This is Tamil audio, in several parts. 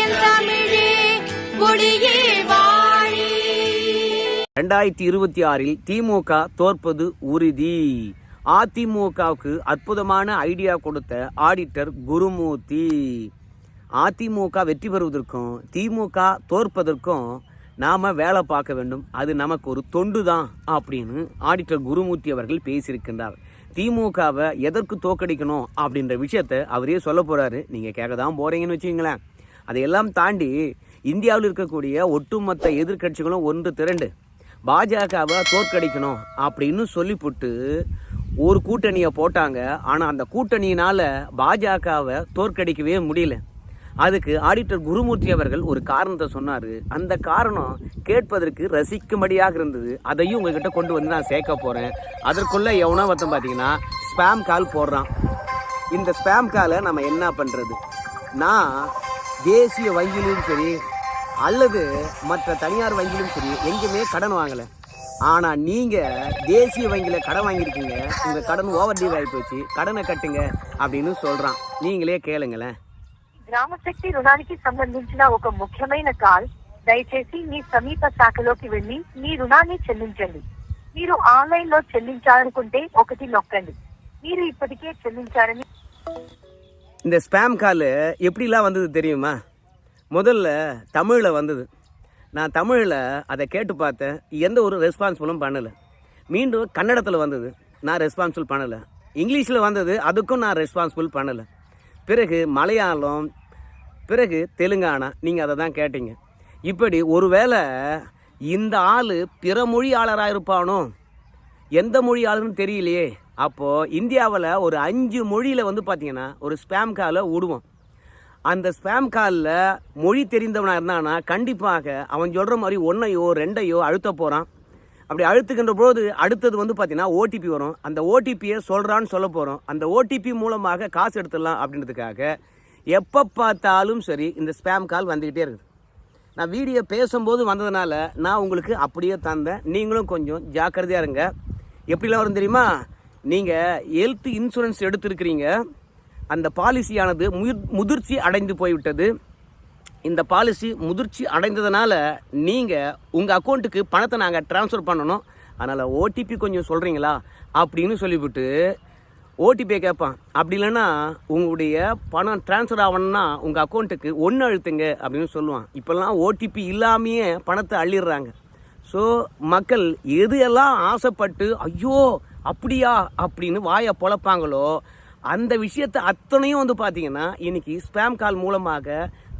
என் தமிழே வாழி. ரெண்டாயிரத்தி இருபத்தி ஆறில் திமுக தோற்பது உறுதி. அதிமுகவுக்கு அற்புதமான ஐடியா கொடுத்த ஆடிட்டர் குருமூர்த்தி. அதிமுக வெற்றி பெறுவதற்கும் திமுக தோற்பதற்கும் நாம் வேலை பார்க்க வேண்டும். அது நமக்கு ஒரு தொண்டு தான் அப்படின்னு ஆடிட்டர் குருமூர்த்தி அவர்கள் பேசியிருக்கின்றார். திமுகவை எதற்கு தோக்கடிக்கணும் அப்படின்ற விஷயத்த அவரே சொல்ல போகிறாரு நீங்கள் கேட்க தான் போகிறீங்கன்னு வச்சுங்களேன் அதையெல்லாம் தாண்டி இந்தியாவில் இருக்கக்கூடிய ஒட்டுமொத்த எதிர்க்கட்சிகளும் ஒன்று திரண்டு பாஜகவை தோற்கடிக்கணும் அப்படின்னு சொல்லிப்புட்டு ஒரு கூட்டணியை போட்டாங்க. ஆனால் அந்த கூட்டணியினால் பாஜகவை தோற்கடிக்கவே முடியல. அதுக்கு ஆடிட்டர் குருமூர்த்தி அவர்கள் ஒரு காரணத்தை சொன்னார். அந்த காரணம் கேட்பதற்கு ரசிக்கும்படியாக இருந்தது. அதையும் உங்ககிட்ட கொண்டு வந்து நான் சேர்க்க போகிறேன் அதற்குள்ளே எவனோ ஒருத்தன் பார்த்தீங்கன்னா ஸ்பேம் கால் போடுறான். இந்த ஸ்பேம் காலை நம்ம என்ன பண்ணுறது நான் தேசிய வங்கியிலும் சரி அல்லது மற்ற தனியார் வங்கியிலும் சரி எங்கேயுமே கடன் வாங்கலை ஆனால் நீங்கள் தேசிய வங்கியில் கடன் வாங்கியிருக்கீங்க உங்கள் கடன் ஓவர் டியூ ஆகி போச்சு கடனை கட்டுங்க அப்படின்னு சொல்கிறான் நீங்களே கேளுங்களேன் గ్రామశక్తి రుణానికి సంబంధించిన ఒక ముఖ్యమైన కాల్ దయచేసి మీ సమీప శాఖలోకి వెళ్లి మీ రుణాన్ని చెల్లించండి మీరు ఆన్లైన్ లో చెల్లించాలనుకుంటే ఒకటి నొక్కండి మీరు ఇప్పటికే చెల్లించారని இந்த ஸ்பேம் கால் எப்படிலாம் வந்தது தெரியுமா? முதல்ல தமிழில் வந்தது. நான் தமிழில் அதை கேட்டு பார்த்தேன். எந்த ஒரு ரெஸ்பான்சிபிளும் பண்ணலை. மீண்டும் கன்னடத்தில் வந்தது. நான் ரெஸ்பான்சிபிள் பண்ணலை. இங்கிலீஷில் வந்தது அதுக்கும் நான் ரெஸ்பான்சிபிள் பண்ணலை. பிறகு மலையாளம் பிறகு தெலுங்கானா நீங்கள் அதை தான் கேட்டீங்க. இப்படி ஒருவேளை இந்த ஆள் பிற மொழியாளராக இருப்பானோ? எந்த மொழி ஆளுன்னு தெரியலையே. அப்போது இந்தியாவில் ஒரு அஞ்சு மொழியில் வந்து பார்த்தீங்கன்னா ஒரு ஸ்பேம் காலை விடுவோம் அந்த ஸ்பேம் காலில் மொழி தெரிந்தவனாக இருந்தானா கண்டிப்பாக அவன் சொல்கிற மாதிரி ஒன்றையோ ரெண்டையோ அழுத்த போகிறான் அப்படி அழுத்துக்கின்ற போது அடுத்தது வந்து பார்த்திங்கன்னா ஓடிபி வரும். அந்த ஓடிபியை சொல்கிறான்னு சொல்ல போகிறோம் அந்த ஓடிபி மூலமாக காசு எடுத்துடலாம் அப்படின்றதுக்காக எப்போ பார்த்தாலும் சரி இந்த ஸ்பேம் கால் வந்துக்கிட்டே இருக்குது. நான் வீடியோ பேசும்போது வந்ததுனால நான் உங்களுக்கு அப்படியே தந்தேன். நீங்களும் கொஞ்சம் ஜாக்கிரதையாக இருங்க. எப்படிலாம் வரும் தெரியுமா? நீங்கள் ஹெல்த் இன்சூரன்ஸ் எடுத்திருக்கிறீங்க. அந்த பாலிசியானது முயற் முதிர்ச்சி அடைந்து போய்விட்டது. இந்த பாலிசி முதிர்ச்சி அடைந்ததுனால நீங்கள் உங்கள் அக்கௌண்ட்டுக்கு பணத்தை நாங்கள் ட்ரான்ஸ்ஃபர் பண்ணணும். அதனால் ஓடிபி கொஞ்சம் சொல்கிறீங்களா அப்படின்னு சொல்லிவிட்டு ஓடிபியை கேட்பான். அப்படி இல்லைன்னா உங்களுடைய பணம் ட்ரான்ஸ்ஃபர் ஆகணும்னா உங்கள் அக்கௌண்ட்டுக்கு ஒன்று அழுத்துங்க அப்படின்னு சொல்லுவான். இப்போல்லாம் ஓடிபி இல்லாமையே பணத்தை அள்ளிடுறாங்க. ஸோ மக்கள் எது எல்லாம் ஆசைப்பட்டு ஐயோ அப்படியா அப்படின்னு வாயை பொழப்பாங்களோ அந்த விஷயத்தை அத்தனையும் வந்து பார்த்தீங்கன்னா இன்னைக்கு ஸ்பேம் கால் மூலமாக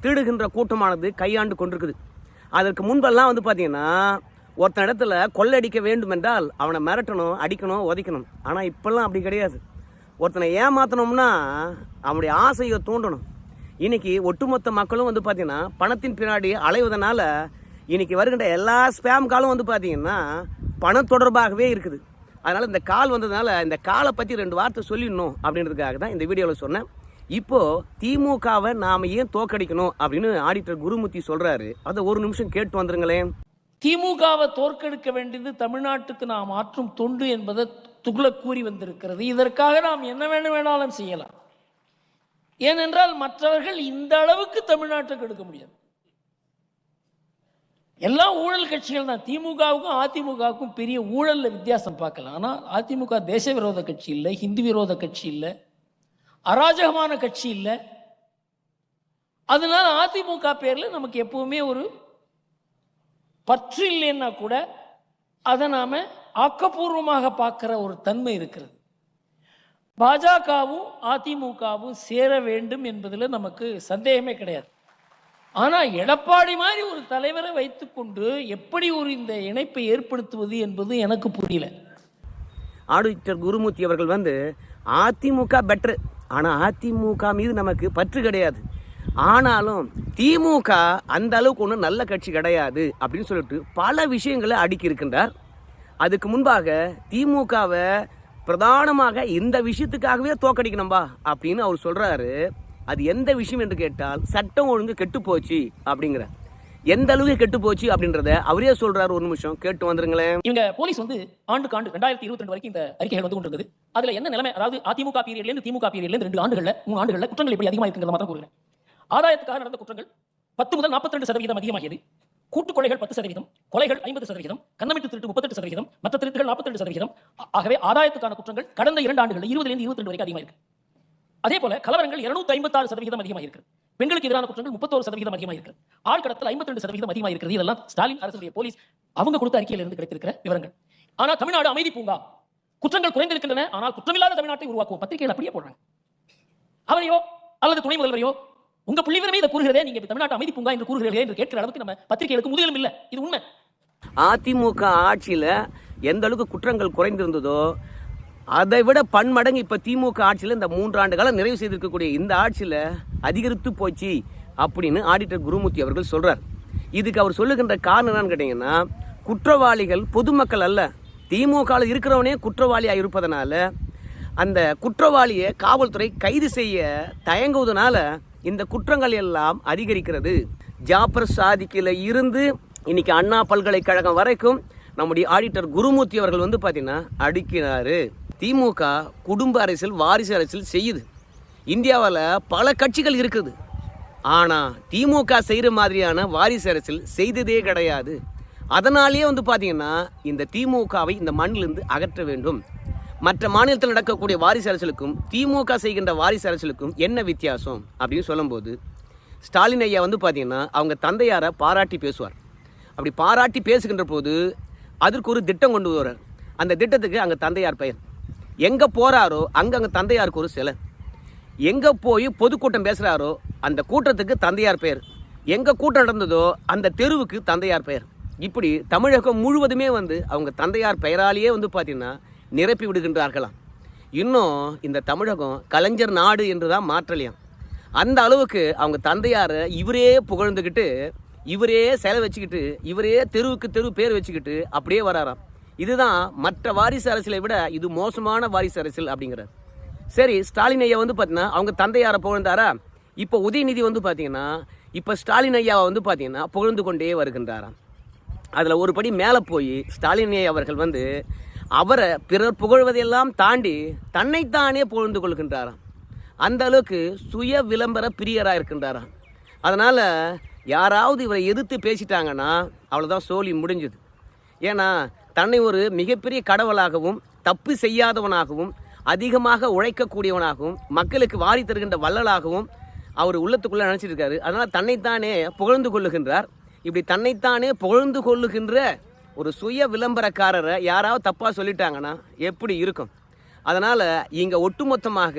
திருடுகின்ற கூட்டமானது கையாண்டு கொண்டிருக்குது. அதற்கு முன்பெல்லாம் வந்து பார்த்தீங்கன்னா ஒருத்தன் இடத்துல கொள்ளடிக்க வேண்டும் என்றால் அவனை மிரட்டணும் அடிக்கணும் உதைக்கணும் ஆனால் இப்பெல்லாம் அப்படி கிடையாது. ஒருத்தனை ஏமாத்தணும்னா அவனுடைய ஆசையை தூண்டணும். இன்னைக்கு ஒட்டுமொத்த மக்களும் வந்து பார்த்தீங்கன்னா பணத்தின் பின்னாடி அலைவதனால இன்னைக்கு வருகின்ற எல்லா ஸ்பேம் காலும் வந்து பார்த்தீங்கன்னா பணம் தொடர்பாகவே இருக்குது. அதனால் இந்த கால் வந்ததுனால இந்த காலை பற்றி ரெண்டு வார்த்தை சொல்லிடணும் அப்படின்றதுக்காக தான் இந்த வீடியோவில் சொன்னேன். இப்போது திமுகவை நாம் ஏன் தோற்கடிக்கணும் அப்படின்னு ஆடிட்டர் குருமூர்த்தி சொல்கிறாரு அதை ஒரு நிமிஷம் கேட்டு வந்துருங்களேன். திமுகவை தோற்கடிக்க வேண்டியது தமிழ்நாட்டுக்கு நாம் ஆற்றும் தொண்டு என்பதை துக்ளக் கூறி வந்திருக்கிறது. இதற்காக நாம் என்ன வேணும் வேணாலும் செய்யலாம். ஏனென்றால் மற்றவர்கள் இந்த அளவுக்கு தமிழ்நாட்டை கெடுக்க முடியாது. எல்லாம் ஊழல் கட்சிகள் தான். திமுகவுக்கும் அதிமுகவுக்கும் பெரிய ஊழலில் வித்தியாசம் பார்க்கலாம். ஆனால் அதிமுக தேச விரோத கட்சி இல்லை ஹிந்து விரோத கட்சி இல்லை அராஜகமான கட்சி இல்லை. அதனால அதிமுக பேரில் நமக்கு எப்பவுமே ஒரு பற்று இல்லைன்னா கூட அதை நாம் ஆக்கப்பூர்வமாக பார்க்குற ஒரு தன்மை இருக்கிறது. பாஜகவும் அதிமுகவும் சேர வேண்டும் என்பதில் நமக்கு சந்தேகமே கிடையாது. ஆனால் எடப்பாடி மாதிரி ஒரு தலைவரை வைத்துக்கொண்டு எப்படி ஒரு இந்த இணைப்பை ஏற்படுத்துவது என்பது எனக்கு புரியல. ஆடிட்டர் குருமூர்த்தி அவர்கள் வந்து அதிமுக பெட்ரு ஆனால் அதிமுக மீது நமக்கு பற்று கிடையாது. ஆனாலும் திமுக அந்த அளவுக்கு ஒன்றும் நல்ல கட்சி கிடையாது அப்படின்னு சொல்லிட்டு பல விஷயங்களை அடுக்கி இருக்கின்றார் அதுக்கு முன்பாக திமுகவை பிரதானமாக இந்த விஷயத்துக்காகவே தோக்கடிக்கணும்பா அப்படின்னு அவர் சொல்கிறாரு அது எந்த விஷயம் என்று கேட்டால் சட்டம் ஒழுங்கு கெட்டு போச்சு அப்படிங்கிற. எந்த அளவுக்கு கெட்டு போச்சு அப்படின்றத அவரே சொல்றாரு ஒரு நிமிஷம். கேட்டு வந்துருங்களேன். இவங்க போலீஸ் வந்து ஆண்டுக்கு ஆண்டு ரெண்டாயிரத்தி இருபத்தி ரெண்டு வரைக்கும் இந்த அறிக்கைகள் வந்து கொண்டிருந்தது. அதுல என்ன நிலைமை? அதாவது அதிமுக பீரியட்ல இருந்து திமுக பீரியட்ல இருந்து ரெண்டு ஆண்டுகள்ல மூணு ஆண்டுகள்ல குற்றங்கள் எப்படி அதிகமா இருக்குங்கிறத மாத்திரம் கூறுகிறேன். ஆதாயத்துக்காக நடந்த குற்றங்கள் பத்து முதல் 42% சதவீதம் அதிகமாகியது. கூட்டுக் கொலைகள் பத்து சதவீதம் கொலைகள் ஐம்பது சதவீதம் கண்ணமிட்டு திருட்டு முப்பத்தெட்டு சதவீதம் மற்ற திருட்டுகள் 42% சதவீதம். ஆகவே ஆதாயத்துக்கான குற்றங்கள் கடந்த இரண்டு ஆண்டுகளில் இருபதுலேருந்து இருபத்தி ரெண்டு வரைக்கும் அதிகமாக இருக்கு. அதே போல கலவரங்கள் 256% ஐம்பத்தாறு சதவீதம் அதிகமாக இருக்கு பெண்களுக்கு எதிரான குற்றங்கள் முப்பத்தோரு சதவீதம் அதிகமாக இருக்கு ஆள் கடத்தல் 52% சதவீதம் அதிகமாக இருக்கிறது இதெல்லாம் ஸ்டாலின் அரசுடைய போலீஸ் அவங்க கொடுத்த அறிக்கையில இருந்து கிடைத்திருக்கிற விவரங்கள். ஆனா தமிழ்நாடு அமைதி பூங்கா குற்றங்கள் குறைந்திருக்கின்றன ஆனால் குற்றமில்லாத தமிழ்நாட்டை உருவாக்குவோம். பத்திரிகையில் அப்படியே போடுறாங்க. அவரையோ அல்லது துணை முதல்வரையோ உங்க புள்ளிவரமே இதை கூறுகிறதே நீங்க தமிழ்நாட்டு அமைதி பூங்கா என்று கூறுகிறீர்களே என்று கேட்கிற அளவுக்கு நம்ம பத்திரிகைகளுக்கு முதுகலும் இல்ல. இது உண்மை. அதிமுக ஆட்சியில் எந்த அளவுக்கு குற்றங்கள் குறைந்திருந்ததோ அதை விட பன்மடங்கு இப்போ திமுக ஆட்சியில் இந்த மூன்றாண்டு காலம் நிறைவு செய்திருக்கக்கூடிய இந்த ஆட்சியில் அதிகரித்து போச்சு அப்படின்னு ஆடிட்டர் குருமூர்த்தி அவர்கள் சொல்றார். இதுக்கு அவர் சொல்லுகின்ற காரணம் என்னன்னு கேட்டிங்கன்னா குற்றவாளிகள் பொதுமக்கள் அல்ல. திமுகவில் இருக்கிறவனே குற்றவாளியாக இருப்பதனால அந்த குற்றவாளியை காவல்துறை கைது செய்ய தயங்குவதனால இந்த குற்றங்கள் எல்லாம் அதிகரிக்கிறது. ஜாபர் சாதிக்கில இருந்து இன்னைக்கு அண்ணா பல்கலைக்கழகம் வரைக்கும் நம்முடைய ஆடிட்டர் குருமூர்த்தி அவர்கள் வந்து பார்த்தீங்கன்னா அடுக்கினாரு திமுக குடும்ப அரசியல் வாரிசு அரசியல் செய்யுது. இந்தியாவில் பல கட்சிகள் இருக்குது. ஆனால் திமுக செய்கிற மாதிரியான வாரிசு அரசியல் செய்ததே கிடையாது. அதனாலேயே வந்து பார்த்தீங்கன்னா இந்த திமுகவை இந்த மண்ணிலிருந்து அகற்ற வேண்டும். மற்ற மாநிலத்தில் நடக்கக்கூடிய வாரிசு அரசியலுக்கும் திமுக செய்கின்ற வாரிசு அரசியலுக்கும் என்ன வித்தியாசம் அப்படின்னு சொல்லும்போது ஸ்டாலின் ஐயா வந்து பார்த்தீங்கன்னா அவங்க தந்தையாரை பாராட்டி பேசுவார். அப்படி பாராட்டி பேசுகின்ற போது அதற்கு ஒரு திட்டம் கொண்டு வருவார். அந்த திட்டத்துக்கு அங்கே தந்தையார் பெயர். எங்கே போகிறாரோ அங்கே அங்கே தந்தையாருக்கு ஒரு சிலை. எங்கே போய் பொதுக்கூட்டம் பேசுகிறாரோ அந்த கூட்டத்துக்கு தந்தையார் பெயர். எங்கே கூட்டம் நடந்ததோ அந்த தெருவுக்கு தந்தையார் பெயர். இப்படி தமிழகம் முழுவதுமே வந்து அவங்க தந்தையார் பெயராலேயே வந்து பார்த்தீங்கன்னா நிரப்பி விடுகின்றார்களாம். இன்னும் இந்த தமிழகம் கலைஞர் நாடு என்று தான் மாற்றலையாம். அந்த அளவுக்கு அவங்க தந்தையாரை இவரே புகழ்ந்துக்கிட்டு இவரே சிலை வச்சுக்கிட்டு இவரே தெருவுக்கு தெரு பேர் வச்சுக்கிட்டு அப்படியே வராராம். இதுதான் மற்ற வாரிசு அரசியலை விட இது மோசமான வாரிசு அரசியல் அப்படிங்கிறார். சரி ஸ்டாலின் ஐயா வந்து பார்த்தீங்கன்னா அவங்க தந்தையாரை புகழ்ந்தாரா? இப்போ உதயநிதி வந்து பார்த்தீங்கன்னா இப்போ ஸ்டாலின் ஐயாவை வந்து பார்த்தீங்கன்னா புகழ்ந்து கொண்டே வருகின்றாராம். அதில் ஒரு படி மேலே போய் ஸ்டாலின் ஐயா அவர்கள் வந்து அவரை பிறர் புகழ்வதையெல்லாம் தாண்டி தன்னைத்தானே புகழ்ந்து கொள்கின்றாராம். அந்த அளவுக்கு சுய விளம்பர பிரியராக இருக்கின்றாராம். அதனால் யாராவது இவரை எதிர்த்து பேசிட்டாங்கன்னா அவ்வளோதான் சோலி முடிஞ்சுது. ஏன்னா தன்னை ஒரு மிகப்பெரிய கடவுளாகவும் தப்பு செய்யாதவனாகவும் அதிகமாக உழைக்கக்கூடியவனாகவும் மக்களுக்கு வாரி தருகின்ற வள்ளலாகவும் அவர் உள்ளத்துக்குள்ளே நினச்சிட்டு இருக்காரு அதனால் தன்னைத்தானே புகழ்ந்து கொள்ளுகின்றார். இப்படி தன்னைத்தானே புகழ்ந்து கொள்ளுகின்ற ஒரு சுய விளம்பரக்காரரை யாராவது தப்பாக சொல்லிட்டாங்கன்னா எப்படி இருக்கும்? அதனால் இங்கே ஒட்டுமொத்தமாக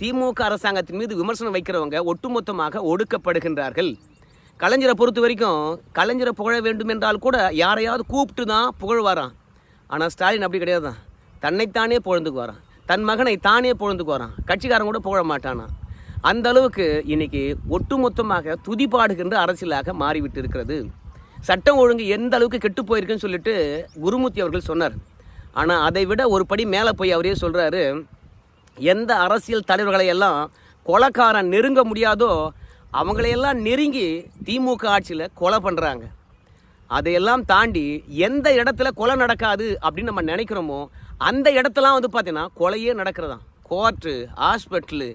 திமுக அரசாங்கத்தின் மீது விமர்சனம் வைக்கிறவங்க ஒட்டுமொத்தமாக ஒடுக்கப்படுகின்றார்கள். கலைஞரை பொறுத்த வரைக்கும் கலைஞரை புகழ வேண்டும் என்றால் கூட யாரையாவது கூப்பிட்டு தான் புகழ்வாராம். ஆனால் ஸ்டாலின் அப்படி கிடையாது தான் தன்னைத்தானே புகழ்ந்துக்கு வரான் தன் மகனை தானே புகழ்ந்துக்கு வரான் கட்சிக்காரன் கூட புகழ மாட்டானா அந்த அளவுக்கு இன்னைக்கு ஒட்டுமொத்தமாக துதிப்பாடுகின்ற அரசியலாக மாறிவிட்டு இருக்கிறது சட்டம் ஒழுங்கு எந்த அளவுக்கு கெட்டு போயிருக்குன்னு சொல்லிட்டு குருமூர்த்தி அவர்கள் சொன்னார். ஆனால் அதை விட ஒரு படி மேலே போய் அவரே சொல்கிறாரு எந்த அரசியல் தலைவர்களை எல்லாம் கொலக்காரன் நெருங்க முடியாதோ அவங்களையெல்லாம் நெருங்கி திமுக ஆட்சியில் கொலை பண்ணுறாங்க அதையெல்லாம் தாண்டி எந்த இடத்துல கொலை நடக்காது அப்படின்னு நம்ம நினைக்கிறோமோ அந்த இடத்துலாம் வந்து பார்த்தீங்கன்னா கொலையே நடக்கிறதான் கோர்ட்டு ஹாஸ்பிட்டலு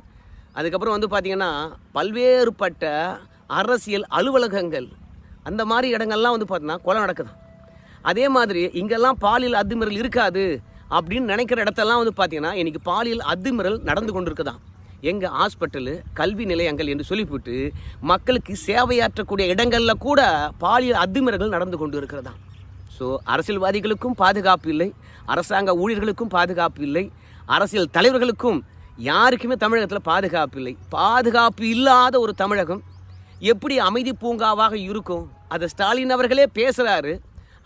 அதுக்கப்புறம் வந்து பார்த்தீங்கன்னா பல்வேறுபட்ட அரசியல் அலுவலகங்கள் அந்த மாதிரி இடங்கள்லாம் வந்து பார்த்தீங்கன்னா கொலை நடக்குதாம். அதே மாதிரி இங்கெல்லாம் பாலியல் அத்துமீறல் இருக்காது அப்படின்னு நினைக்கிற இடத்தெல்லாம் வந்து பார்த்தீங்கன்னா இன்றைக்கி பாலியல் அத்துமீறல் நடந்து கொண்டிருக்குதாம். எங்கள் ஹாஸ்பிட்டலு கல்வி நிலையங்கள் என்று சொல்லிவிட்டு மக்களுக்கு சேவையாற்றக்கூடிய இடங்களில் கூட பாலியல் அத்துமீறல்கள் நடந்து கொண்டு இருக்கிறதாம் ஸோ அரசியல்வாதிகளுக்கும் பாதுகாப்பு இல்லை அரசாங்க ஊழியர்களுக்கும் பாதுகாப்பு இல்லை அரசியல் தலைவர்களுக்கும் யாருக்குமே தமிழகத்தில் பாதுகாப்பு இல்லை. பாதுகாப்பு இல்லாத ஒரு தமிழகம் எப்படி அமைதி பூங்காவாக இருக்கும்? அதை ஸ்டாலின் அவர்களே பேசுகிறாரு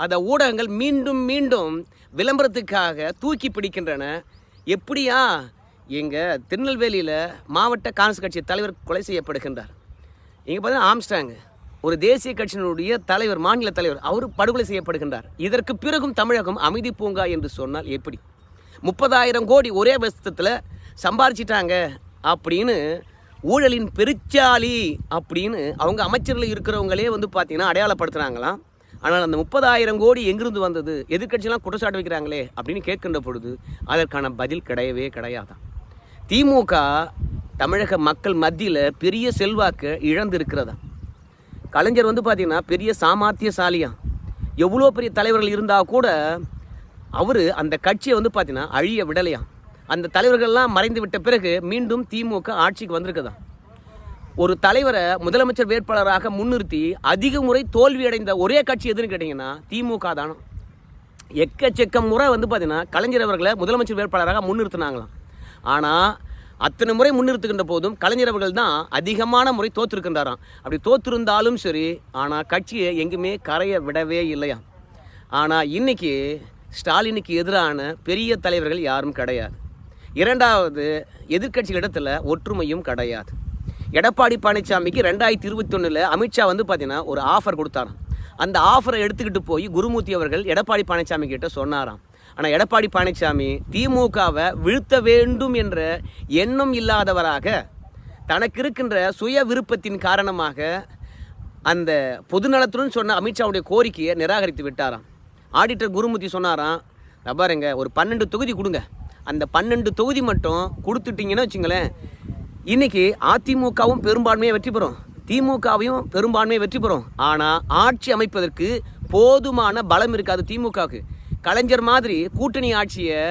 அதை ஊடகங்கள் மீண்டும் மீண்டும் விளம்பரத்துக்காக தூக்கி பிடிக்கின்றன. எப்படியா எங்கள் திருநெல்வேலியில் மாவட்ட காங்கிரஸ் கட்சி தலைவர் கொலை செய்யப்படுகின்றார். இங்கே பார்த்தீங்கன்னா ஆம்ஸ்டாங் ஒரு தேசிய கட்சியினுடைய தலைவர் மாநில தலைவர் அவர் படுகொலை செய்யப்படுகின்றார். இதற்கு பிறகும் தமிழகம் அமைதி பூங்கா என்று சொன்னால் எப்படி? முப்பதாயிரம் கோடி ஒரே வருஷத்தில் சம்பாரிச்சிட்டாங்க அப்படின்னு ஊழலின் பெருச்சாளி அப்படின்னு அவங்க அமைச்சரில் இருக்கிறவங்களே வந்து பார்த்தீங்கன்னா அடையாளப்படுத்துகிறாங்களாம் ஆனால் அந்த முப்பதாயிரம் கோடி எங்கிருந்து வந்தது? எதிர்கட்சியெலாம் குற்றச்சாட்டு வைக்கிறாங்களே அப்படின்னு கேட்கின்ற பொழுது அதற்கான பதில் கிடையவே கிடையாதான் திமுக தமிழக மக்கள் மத்தியில் பெரிய செல்வாக்கு இழந்திருக்கிறதா? கலைஞர் வந்து பார்த்தீங்கன்னா பெரிய சாமாத்தியசாலியா எவ்வளோ பெரிய தலைவர்கள் இருந்தால் கூட அவர் அந்த கட்சியை வந்து பார்த்தீங்கன்னா அழிய விடலையா? அந்த தலைவர்கள்லாம் மறைந்து விட்ட பிறகு மீண்டும் திமுக ஆட்சிக்கு வந்திருக்குதா? ஒரு தலைவரை முதலமைச்சர் வேட்பாளராக முன்னிறுத்தி அதிக முறை தோல்வியடைந்த ஒரே கட்சி எதுன்னு கேட்டிங்கன்னா திமுக தானம் எக்கச்சக்க முறை வந்து பார்த்தீங்கன்னா கலைஞர் அவர்களை முதலமைச்சர் வேட்பாளராக முன்னிறுத்தினாங்களாம். ஆனால் அத்தனை முறை முன்னிறுத்துகின்ற போதும் கலைஞரவர்கள் தான் அதிகமான முறை தோற்றிருக்கின்றாராம் அப்படி தோற்றிருந்தாலும் சரி ஆனால் கட்சியை எங்குமே கரைய விடவே இல்லையா ஆனால் இன்னைக்கு ஸ்டாலினுக்கு எதிரான பெரிய தலைவர்கள் யாரும் கிடையாது. இரண்டாவது எதிர்க்கட்சிகளிடத்தில் ஒற்றுமையும் கிடையாது. எடப்பாடி பழனிசாமிக்கு ரெண்டாயிரத்தி இருபத்தொன்னில் அமித்ஷா வந்து பார்த்தீங்கன்னா ஒரு ஆஃபர் கொடுத்தாராம். அந்த ஆஃபரை எடுத்துக்கிட்டு போய் குருமூர்த்தி அவர்கள் எடப்பாடி பழனிசாமி கிட்ட சொன்னாராம். ஆனால் எடப்பாடி பழனிசாமி திமுகவை வீழ்த்த வேண்டும் என்ற எண்ணம் இல்லாதவராக தனக்கு இருக்கின்ற சுய விருப்பத்தின் காரணமாக அந்த பொதுநலத்துடன் சொன்ன அமித்ஷாவுடைய கோரிக்கையை நிராகரித்து விட்டாராம். ஆடிட்டர் குருமூர்த்தி சொன்னாராம் "இதோ பாருங்க ஒரு பன்னெண்டு தொகுதி கொடுங்க. அந்த பன்னெண்டு தொகுதி மட்டும் கொடுத்துட்டிங்கன்னு வச்சுங்களேன் இன்றைக்கி அதிமுகவும் பெரும்பான்மையை வெற்றி பெறும். திமுகவையும் பெரும்பான்மையை வெற்றி பெறும். ஆனால் ஆட்சி அமைப்பதற்கு போதுமான பலம் இருக்காது திமுகவுக்கு. கலைஞர் மாதிரி கூட்டணி ஆட்சியை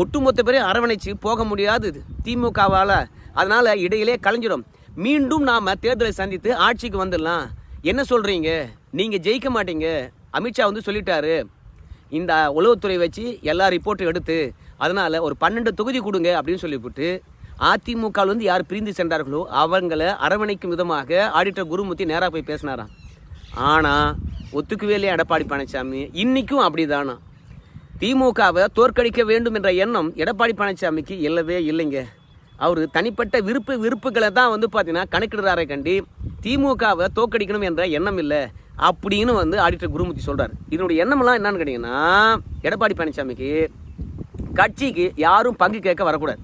ஒட்டுமொத்த பேரையும் அரவணைச்சு போக முடியாது திமுகவால். அதனால் இடையிலே கலைஞ்சிடும் மீண்டும் நாம் தேர்தலை சந்தித்து ஆட்சிக்கு வந்துடலாம். என்ன சொல்கிறீங்க நீங்கள் ஜெயிக்க மாட்டீங்க. அமித்ஷா வந்து சொல்லிட்டாரு. இந்த உளவுத்துறை வச்சு எல்லா ரிப்போர்ட்டும் எடுத்து அதனால் ஒரு பன்னெண்டு தொகுதி கொடுங்க அப்படின்னு சொல்லிவிட்டு அதிமுகவில் வந்து யார் பிரிந்து சென்றார்களோ அவங்கள அரவணைக்கும் விதமாக ஆடிட்டர் குருமூர்த்தி நேராக போய் பேசினாராம். ஆனால் ஒத்துக்கவே இல்லையா எடப்பாடி பழனிசாமி. இன்றைக்கும் அப்படிதானா? திமுகவை தோற்கடிக்க வேண்டும் என்ற எண்ணம் எடப்பாடி பழனிசாமிக்கு இல்லவே இல்லைங்க. அவர் தனிப்பட்ட விருப்பு விருப்புகளை தான் வந்து பார்த்தீங்கன்னா கணக்கிடுறாரே கண்டி. திமுகவை தோற்கடிக்கணும் என்ற எண்ணம் இல்லை. அப்படின்னு வந்து ஆடிட்டர் குருமூர்த்தி சொல்கிறார் இதனுடைய எண்ணமெல்லாம் என்னன்னு கேட்டிங்கன்னா எடப்பாடி பழனிசாமிக்கு கட்சிக்கு யாரும் பங்கு கேட்க வரக்கூடாது.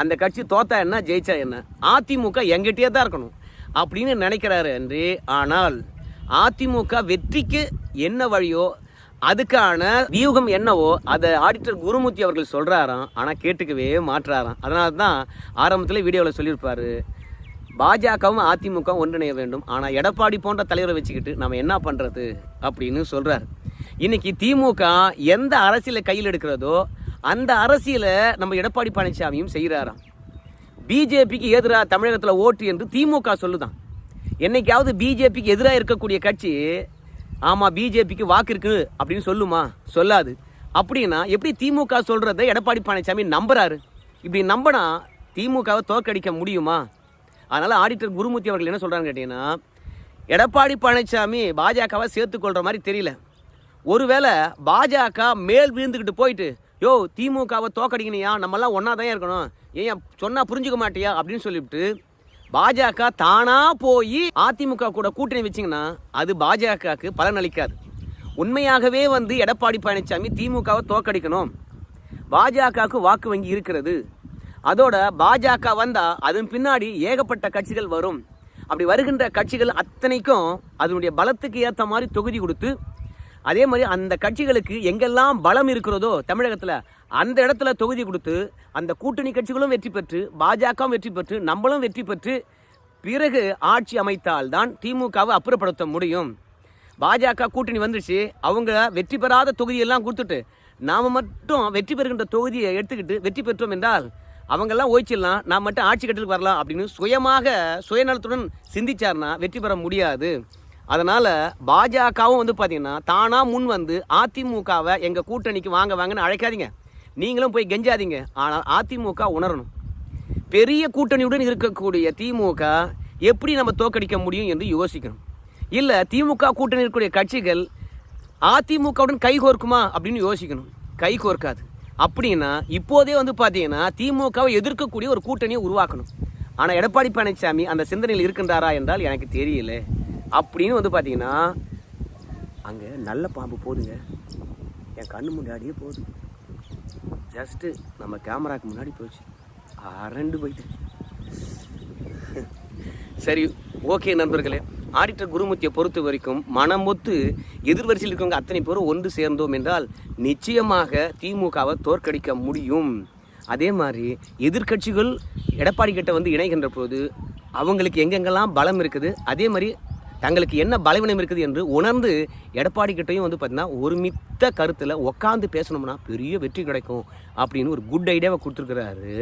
அந்த கட்சி தோத்தா என்ன ஜெயிச்சா என்ன? அதிமுக எங்கிட்டே தான் இருக்கணும் அப்படின்னு நினைக்கிறாரு அன்றி. ஆனால் அதிமுக வெற்றிக்கு என்ன வழியோ அதுக்கான வியூகம் என்னவோ அதை ஆடிட்டர் குருமூர்த்தி அவர்கள் சொல்கிறாராம் ஆனால் கேட்டுக்கவே மாற்றாராம். அதனால தான் ஆரம்பத்தில் வீடியோவில் சொல்லியிருப்பார் பாஜகவும் அதிமுகவும் ஒன்றிணைய வேண்டும் ஆனால் எடப்பாடி போன்ற தலைவரை வச்சுக்கிட்டு நம்ம என்ன பண்ணுறது அப்படின்னு சொல்கிறார் இன்னைக்கு திமுக எந்த அரசியலை கையில் எடுக்கிறதோ அந்த அரசியலை நம்ம எடப்பாடி பழனிசாமியும் செய்கிறாராம் பிஜேபிக்கு எதிராக தமிழகத்தில் ஓட்டு என்று திமுக சொல்லுதான். என்றைக்காவது பிஜேபிக்கு எதிராக இருக்கக்கூடிய கட்சி ஆமாம் பிஜேபிக்கு வாக்கு இருக்கு அப்படின்னு சொல்லுமா? சொல்லாது. அப்படின்னா எப்படி திமுக சொல்கிறத எடப்பாடி பழனிசாமி நம்புறாரு? இப்படி நம்பினா திமுகவை தோற்கடிக்க முடியுமா? அதனால் ஆடிட்டர் குருமூர்த்தி அவர்கள் என்ன சொல்கிறாங்க கேட்டிங்கன்னா எடப்பாடி பழனிசாமி பாஜகவை சேர்த்துக்கொள்கிற மாதிரி தெரியல. ஒருவேளை பாஜக மேல் விழுந்துக்கிட்டு போயிட்டு யோ திமுகவை தோக்கடிக்கணையா நம்மலாம் ஒன்றா தான் இருக்கணும். ஏன் சொன்னால் புரிஞ்சுக்க மாட்டியா? அப்படின்னு சொல்லிவிட்டு பாஜக தானா போய் அதிமுக கூட கூட்டணி வச்சிங்கன்னா அது பாஜகவுக்கு பலன் அளிக்காது. உண்மையாகவே வந்து எடப்பாடி பழனிசாமி திமுகவை தோக்கடிக்கணும் பாஜகவுக்கு வாக்கு வங்கி இருக்கிறது. அதோட பாஜக வந்தா அதன் பின்னாடி ஏகப்பட்ட கட்சிகள் வரும். அப்படி வருகின்ற கட்சிகள் அத்தனைக்கும் அதனுடைய பலத்துக்கு ஏற்ற மாதிரி தொகுதி கொடுத்து அதே மாதிரி அந்த கட்சிகளுக்கு எங்கெல்லாம் பலம் இருக்கிறதோ தமிழகத்தில் அந்த இடத்துல தொகுதி கொடுத்து அந்த கூட்டணி கட்சிகளும் வெற்றி பெற்று பாஜகவும் வெற்றி பெற்று நம்மளும் வெற்றி பெற்று பிறகு ஆட்சி அமைத்தால்தான் திமுகவை அப்புறப்படுத்த முடியும். பாஜக கூட்டணி வந்துச்சு அவங்க வெற்றி பெறாத தொகுதியெல்லாம் கொடுத்துட்டு நாம் மட்டும் வெற்றி பெறுகின்ற தொகுதியை எடுத்துக்கிட்டு வெற்றி பெற்றோம் என்றால் அவங்கெல்லாம் ஓய்ச்சிடலாம் நான் மட்டும் ஆட்சி கட்டலுக்கு வரலாம் அப்படின்னு சுயமாக சுயநலத்துடன் சிந்திச்சார்னா வெற்றி பெற முடியாது. அதனால் பாஜகவும் வந்து பார்த்தீங்கன்னா தானாக முன் வந்து அதிமுகவை எங்கள் கூட்டணிக்கு வாங்க வாங்கன்னு அழைக்காதீங்க. நீங்களும் போய் கெஞ்சாதீங்க. ஆனால் அதிமுக உணரணும். பெரிய கூட்டணியுடன் இருக்கக்கூடிய திமுக எப்படி நம்ம தோக்கடிக்க முடியும் என்று யோசிக்கணும். இல்லை திமுக கூட்டணி இருக்கக்கூடிய கட்சிகள் அதிமுகவுடன் கைகோர்க்குமா அப்படின்னு யோசிக்கணும். கை கோர்க்காது. அப்படின்னா இப்போதே வந்து பார்த்தீங்கன்னா திமுகவை எதிர்க்கக்கூடிய ஒரு கூட்டணியை உருவாக்கணும். ஆனால் எடப்பாடி பழனிசாமி அந்த சிந்தனையில் இருக்கின்றாரா என்றால் எனக்கு தெரியல. அப்படின்னு வந்து பார்த்தீங்கன்னா அங்கே நல்ல பாம்பு போதுங்க. என் கண்ணு முன்னாடியே போகுது ஜஸ்ட்டு நம்ம கேமராக்கு முன்னாடி போச்சு. அரண்டு போயிட்டு. சரி ஓகே நண்பர்களே. ஆடிட்டர் குருமூர்த்தியை பொறுத்த வரைக்கும் மனமொத்து எதிர்வரிசையில் இருக்கவங்க அத்தனை பேரும் ஒன்று சேர்ந்தோம் என்றால் நிச்சயமாக திமுகவை தோற்கடிக்க முடியும். அதே மாதிரி எதிர்க்கட்சிகள் எடப்பாடி கிட்ட வந்து இணைகின்ற போது அவங்களுக்கு எங்கெங்கெல்லாம் பலம் இருக்குது அதே மாதிரி தங்களுக்கு என்ன பலவீனம் இருக்குது என்று உணர்ந்து எடப்பாடி கிட்டையும் வந்து பார்த்தீங்கன்னா ஒருமித்த கருத்தில் உட்காந்து பேசணும்னா பெரிய வெற்றி கிடைக்கும் அப்படின்னு ஒரு குட் ஐடியாவை கொடுத்துருக்குறாரு.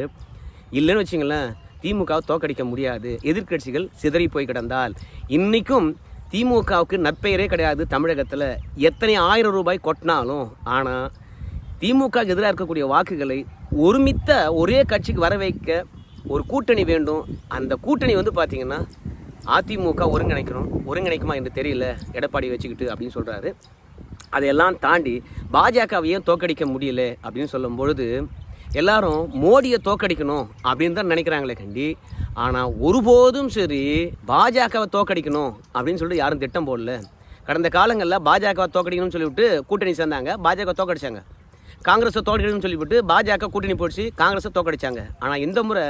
இல்லைன்னு வச்சிங்களேன் திமுகவை தோக்கடிக்க முடியாது. எதிர்க்கட்சிகள் சிதறி போய் கிடந்தால். இன்றைக்கும் திமுகவுக்கு நற்பெயரே கிடையாது தமிழகத்தில். எத்தனை ஆயிரம் ரூபாய் கொட்டினாலும் ஆனால் திமுக எதிராக இருக்கக்கூடிய வாக்குகளை ஒருமித்த ஒரே கட்சிக்கு வர வைக்க ஒரு கூட்டணி வேண்டும். அந்த கூட்டணி வந்து பார்த்திங்கன்னா அதிமுக ஒருங்கிணைக்கணும் ஒருங்கிணைக்குமா என்று தெரியல எடப்பாடி வச்சுக்கிட்டு அப்படின்னு சொல்கிறாரு அதையெல்லாம் தாண்டி பாஜகவையும் தோக்கடிக்க முடியல அப்படின்னு சொல்லும் பொழுது எல்லாரும் மோடியை தோக்கடிக்கணும் அப்படின்னு தான் நினைக்கிறாங்களே கண்டி. ஆனால் ஒருபோதும் சரி பாஜகவை தோக்கடிக்கணும் அப்படின்னு சொல்லிட்டு யாரும் திட்டம் போடல. கடந்த காலங்களில் பாஜகவை தோக்கடிக்கணும்னு சொல்லிவிட்டு கூட்டணி சேர்ந்தாங்க பாஜக தோக்கடிச்சாங்க காங்கிரஸை தோக்கடிக்கணும்னு சொல்லிவிட்டு பாஜக கூட்டணி போடிச்சு காங்கிரஸை தோக்கடிச்சாங்க ஆனால் இந்த முறை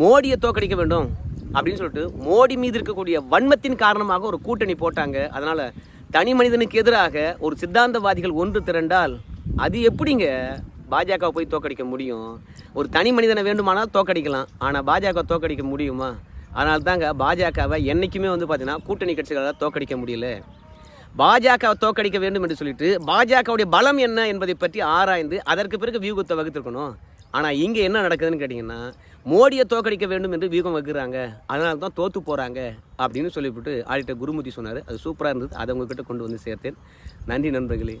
மோடியை தோக்கடிக்க வேண்டும் அப்படின்னு சொல்லிட்டு மோடி மீது இருக்கக்கூடிய வன்மத்தின் காரணமாக ஒரு கூட்டணி போட்டாங்க. அதனால தனி மனிதனுக்கு எதிராக ஒரு சித்தாந்தவாதிகள் ஒன்று திரண்டால் அது எப்படிங்க பாஜக போய் தோக்கடிக்க முடியும்? ஒரு தனி மனிதனை வேண்டுமானால் தோக்கடிக்கலாம். ஆனால் பாஜக தோக்கடிக்க முடியுமா? அதனால தாங்க பாஜகவை என்றைக்குமே வந்து பார்த்தீங்கன்னா கூட்டணி கட்சிகளால் தோக்கடிக்க முடியல. பாஜகவை தோக்கடிக்க வேண்டும் என்று சொல்லிட்டு பாஜகவுடைய பலம் என்ன என்பதை பற்றி ஆராய்ந்து அதற்கு பிறகு வியூகத்தை வகுத்திருக்கணும். ஆனால் இங்கே என்ன நடக்குதுன்னு கேட்டிங்கன்னா மோடியை தோக்கடிக்க வேண்டும் என்று வியூகம் வைக்கிறாங்க. அதனால தான் தோற்று போகிறாங்க அப்படின்னு சொல்லிவிட்டு ஆடிட்டர் குருமூர்த்தி சொன்னார். அது சூப்பராக இருந்தது. அதை உங்ககிட்ட கொண்டு வந்து சேர்த்தேன். நன்றி நண்பர்களே.